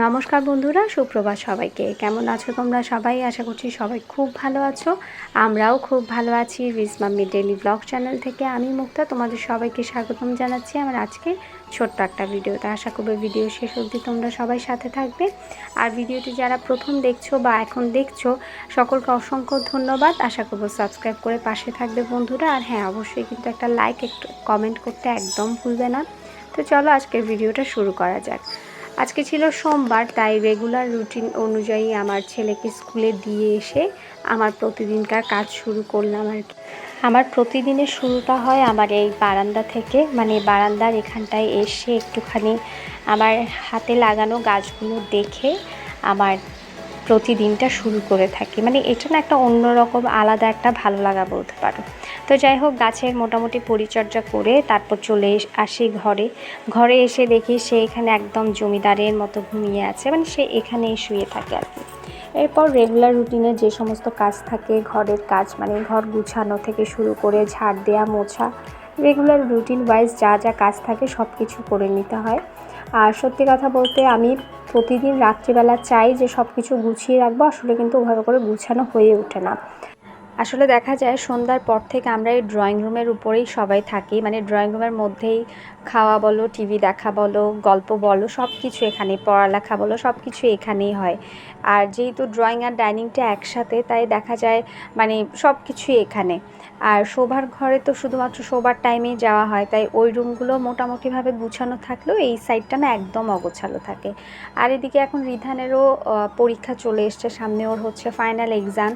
নমস্কার বন্ধুরা, সুপ্রভাত সবাইকে। কেমন আছো তোমরা সবাই? আশা করছি সবাই খুব ভালো আছো। আমরাও খুব ভালো আছি রিস মাম্মি ডেলি ব্লগ চ্যানেল থেকে। আমি মুক্তা, তোমাদের সবাইকে স্বাগতম জানাচ্ছি আমার আজকে ছোট্ট একটা ভিডিওতে আশা করব ভিডিও শেষ অবধি তোমরা সবাই সাথে থাকবে। আর ভিডিওটি যারা প্রথম দেখছ বা এখন দেখছ, সকলকে অসংখ্য ধন্যবাদ। আশা করব সাবস্ক্রাইব করে পাশে থাকবে বন্ধুরা। আর হ্যাঁ অবশ্যই কিন্তু একটা লাইক, একটু কমেন্ট করতে একদম ভুলবে না। তো চলো আজকের ভিডিওটা শুরু করা যাক। আজকে ছিল সোমবার, তাই রেগুলার রুটিন অনুযায়ী আমার ছেলেকে স্কুলে দিয়ে এসে আমার প্রতিদিনকার কাজ শুরু করলাম আর কি। আমার প্রতিদিনের শুরুটা হয় আমার এই বারান্দা থেকে মানে বারান্দার এখানটায় এসে একটুখানি আমার হাতে লাগানো গাছগুলো দেখে আমার প্রতিদিনটা শুরু করে থাকি। মানে এটা না একটা অন্যরকম, আলাদা একটা ভালো লাগা বলতে পারো। তো যাই হোক, গাছের মোটামুটি পরিচর্যা করে তারপর চলে আসি ঘরে। ঘরে এসে দেখি সে এখানে একদম জমিদারের মতো ঘুমিয়ে আছে মানে সে এখানেই শুয়ে থাকে আর কি। এরপর রেগুলার রুটিনে যে সমস্ত কাজ থাকে, ঘরের কাজ মানে ঘর গুছানো থেকে শুরু করে ঝাড় দেওয়া মোছা রেগুলার রুটিন ওয়াইজ যা যা কাজ থাকে সব কিছু করে নিতে হয়। আর সত্যি কথা বলতে আমি প্রতিদিন রাত্রিবেলা চাই যে সব কিছু গুছিয়ে রাখব, আসলে কিন্তু ওভাবে করে গুছানো হয়ে ওঠে না। আসলে দেখা যায় সন্ধ্যার পর থেকে আমরা এই ড্রয়িং রুমের উপরেই সবাই থাকি। মানে ড্রয়িং রুমের মধ্যেই খাওয়া বলো টিভি দেখা বলো, গল্প বলো সব কিছু এখানে পড়ালেখা বলো সব কিছু এখানেই হয়। আর যেহেতু ড্রয়িং আর ডাইনিংটা একসাথে, তাই দেখা যায় মানে সব কিছুই এখানে। আর শোবার ঘরে তো শুধুমাত্র শোবার টাইমেই যাওয়া হয়, তাই ওই রুমগুলো মোটামুটিভাবে গুছানো থাকলেও এই সাইডটা না একদম অগোছালো থাকে। আর এদিকে এখন রিধানেরও পরীক্ষা চলে এসছে, সামনে ওর হচ্ছে ফাইনাল এক্সাম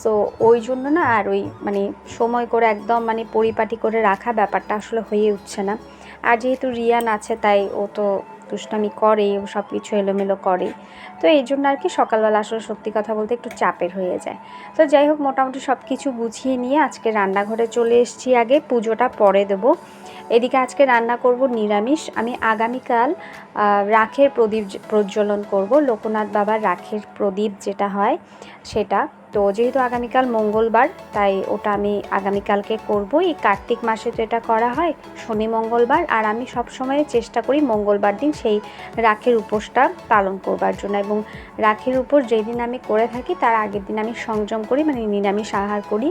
সো ওই জন্য না, আর ওই মানে সময় করে একদম মানে পরিপাটি করে রাখা ব্যাপারটা আসলে হয়ে উঠছে না। আর যেহেতু রিয়ান আছে, তাই ও তো দুষ্টামি করে ও সব কিছু এলোমেলো করে তো এই জন্য আর কি সকালবেলা আসলে সত্যি কথা বলতে একটু চাপের হয়ে যায়। তো যাই হোক, মোটামুটি সব কিছু গুছিয়ে নিয়ে আজকে রান্নাঘরে চলে এসেছি আগে, পুজোটা পরে দেবো। এদিকে আজকে রান্না করব নিরামিষ। আমি আগামীকাল রাখের প্রদীপ প্রজ্বলন করব। লোকনাথ বাবার রাখের প্রদীপ যেটা হয়, সেটা। তো যেহেতু আগামীকাল মঙ্গলবার, তাই ওটা আমি আগামীকালকে করব এই কার্তিক মাসে তো এটা করা হয়, শনি মঙ্গলবার, আর আমি সব সময় চেষ্টা করি মঙ্গলবার দিন সেই রাখের উপোসটা পালন করবার জন্য। এবং রাখের উপোস যেদিন আমি করে থাকি, তার আগের দিন আমি সংযম করি মানে নিরামিষ আহার করি।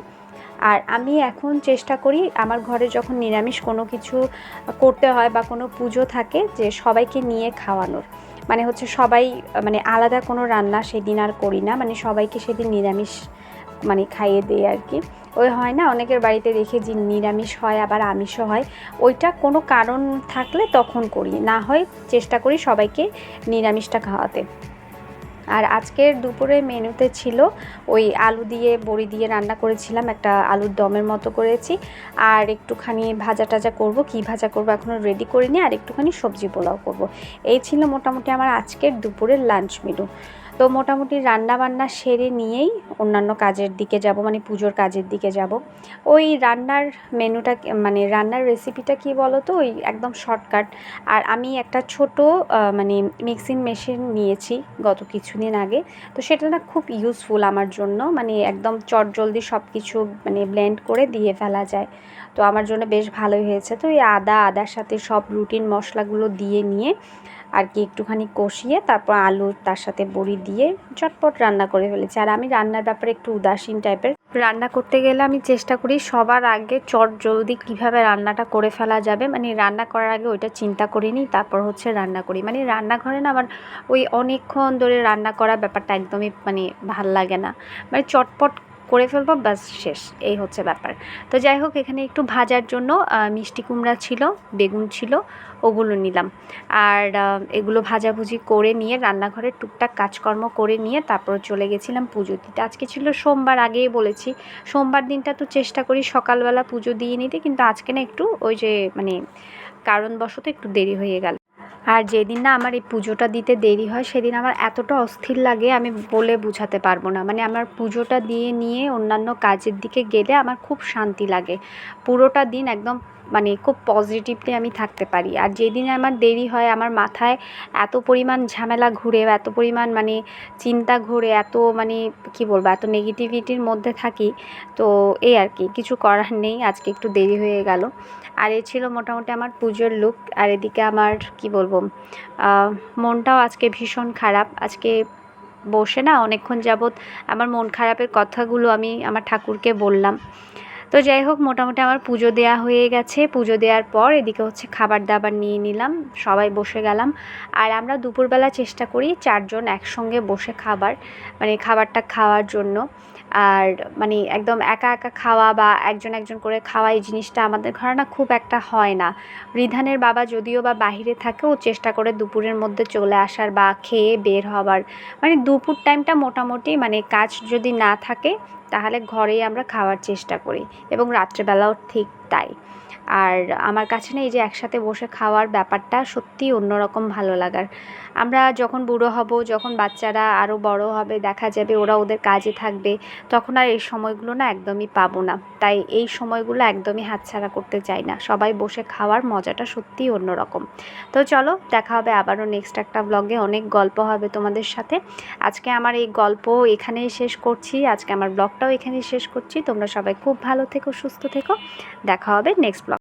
আর আমি এখন চেষ্টা করি, আমার ঘরে যখন নিরামিষ কোনো কিছু করতে হয় বা কোনো পুজো থাকে, যে সবাইকে নিয়ে খাওয়ানোর। মানে হচ্ছে সবাই মানে আলাদা কোনো রান্না সেদিন আর করি না মানে সবাইকে সেদিন নিরামিষ মানে খাইয়ে দেয় আর কি। ওই হয় না, অনেকের বাড়িতে দেখে যে নিরামিষ হয়, আবার আমিষও হয়। ওইটা কোনো কারণ থাকলে তখন করি, না হয় চেষ্টা করি সবাইকে নিরামিষটা খাওয়াতে। আর আজকের দুপুরে মেনুতে ছিল ওই আলু দিয়ে, বড়ি দিয়ে রান্না করেছিলাম, একটা আলুর দমের মতো করেছি। আর একটুখানি ভাজা টাজা করব, কি ভাজা করব এখনও রেডি করিনি, আর একটুখানি সবজি পোলাও করব। এই ছিল মোটামুটি আমার আজকের দুপুরের লাঞ্চ মেনু তো মোটামুটি রান্না বান্না সেরে নিয়েই অন্যান্য কাজের দিকে যাব মানে পুজোর কাজের দিকে যাব। ওই রান্নার মেনুটা মানে রান্নার রেসিপিটা কি বলো তো ওই একদম শর্টকাট আর আমি একটা ছোট মানে মিক্সিং মেশিন নিয়েছি গত কিছুদিন আগে। তো সেটা না খুব ইউজফুল আমার জন্য মানে একদম চট জলদি সব কিছু মানে ব্লেন্ড করে দিয়ে ফেলা যায়। তো আমার জন্য বেশ ভালোই হয়েছে। তো এই আদা, আদার সাথে সব রুটিন মশলাগুলো দিয়ে নিয়ে আর কি একটুখানি কষিয়ে তারপর আলু তার সাথে বড়ি দিয়ে চটপট রান্না করে ফেলেছি। আর আমি রান্নার ব্যাপারে একটু উদাসীন টাইপের রান্না করতে গেলে আমি চেষ্টা করি সবার আগে চট জলদি কীভাবে রান্নাটা করে ফেলা যাবে। মানে রান্না করার আগে ওইটা চিন্তা করি নিই, তারপর হচ্ছে রান্না করি। মানে রান্নাঘরে না আমার ওই অনেকক্ষণ ধরে রান্না করা ব্যাপারটা একদমই মানে ভালো লাগে না। মানে চটপট করে ফেলব, ব্যাস শেষ, এই হচ্ছে ব্যাপার। তো যাই হোক, এখানে একটু ভাজার জন্য মিষ্টি কুমড়া ছিল, বেগুন ছিল, ওগুলো নিলাম। আর এগুলো ভাজাভুজি করে নিয়ে, রান্নাঘরের টুকটাক কাজকর্ম করে নিয়ে তারপর চলে গেছিলাম পুজো দিতে। আজকে ছিল সোমবার, আগেই বলেছি। সোমবার দিনটা তো চেষ্টা করি সকালবেলা পুজো দিয়ে নিতে, কিন্তু আজকে না একটু ওই যে মানে কারণবশত একটু দেরি হয়ে গেল। আর যেদিন না আমার এই পুজোটা দিতে দেরি হয়, সেদিন আমার এতটা অস্থির লাগে আমি বলে বুঝাতে পারব না। মানে আমার পুজোটা দিয়ে নিয়ে অন্যান্য কাজের দিকে গেলে আমার খুব শান্তি লাগে। পুরোটা দিন একদম মানে খুব পজিটিভলি আমি থাকতে পারি। আর যেদিনে আমার দেরি হয়, আমার মাথায় এত পরিমাণ ঝামেলা ঘুরে, এত পরিমাণ মানে চিন্তা ঘুরে, এত মানে কি বলব, এত নেগেটিভিটির মধ্যে থাকি, তো এই আর কি, কিছু করার নেই, আজকে একটু দেরি হয়ে গেল। আর এ ছিল মোটামুটি আমার পুজোর লুক আর এদিকে আমার কি বলব আহ, মনটাও আজকে ভীষণ খারাপ। আজকে বসে না অনেকক্ষণ যাবৎ আমার মন খারাপের কথাগুলো আমি আমার ঠাকুরকে বললাম। তো যাই হোক, মোটামুটি আমার পুজো দেওয়া হয়ে গেছে। পুজো দেওয়ার পর এদিকে হচ্ছে খাবার দাবার নিয়ে নিলাম, সবাই বসে গেলাম। আর আমরা দুপুরবেলা চেষ্টা করি চারজন একসঙ্গে বসে খাবার মানে খাবারটা খাওয়ার জন্য। আর মানে একদম একা একা খাওয়া বা একজন একজন করে খাওয়া এই জিনিসটা আমাদের ঘরে না খুব একটা হয় না। রিধানের বাবা যদিও বা বাহিরে থাকে, ও চেষ্টা করে দুপুরের মধ্যে চলে আসার বা খেয়ে বের হবার মানে দুপুর টাইমটা মোটামুটি মানে কাজ যদি না থাকে তাহলে ঘরেই আমরা খাওয়ার চেষ্টা করি এবং রাত্রেবেলাও ঠিক তাই। আর আমার কাছে না এই যে একসাথে বসে খাওয়ার ব্যাপারটা সত্যিই অন্যরকম ভালো লাগার। আমরা যখন বুড়ো হব, যখন বাচ্চারা আরও বড় হবে, দেখা যাবে ওরা ওদের কাজে থাকবে, তখন আর এই সময়গুলো না একদমই পাবো না। তাই এই সময়গুলো একদমই হাতছাড়া করতে চাই না। সবাই বসে খাওয়ার মজাটা সত্যিই অন্যরকম। তো চলো, দেখা হবে আবারও নেক্সট একটা ব্লগে অনেক গল্প হবে তোমাদের সাথে। আজকে আমার এই গল্প এখানেই শেষ করছি। আজকে আমার ব্লগটাও এখানেই শেষ করছি। তোমরা সবাই খুব ভালো থেকো, সুস্থ থেকো। দেখা হবে নেক্সট ব্লগ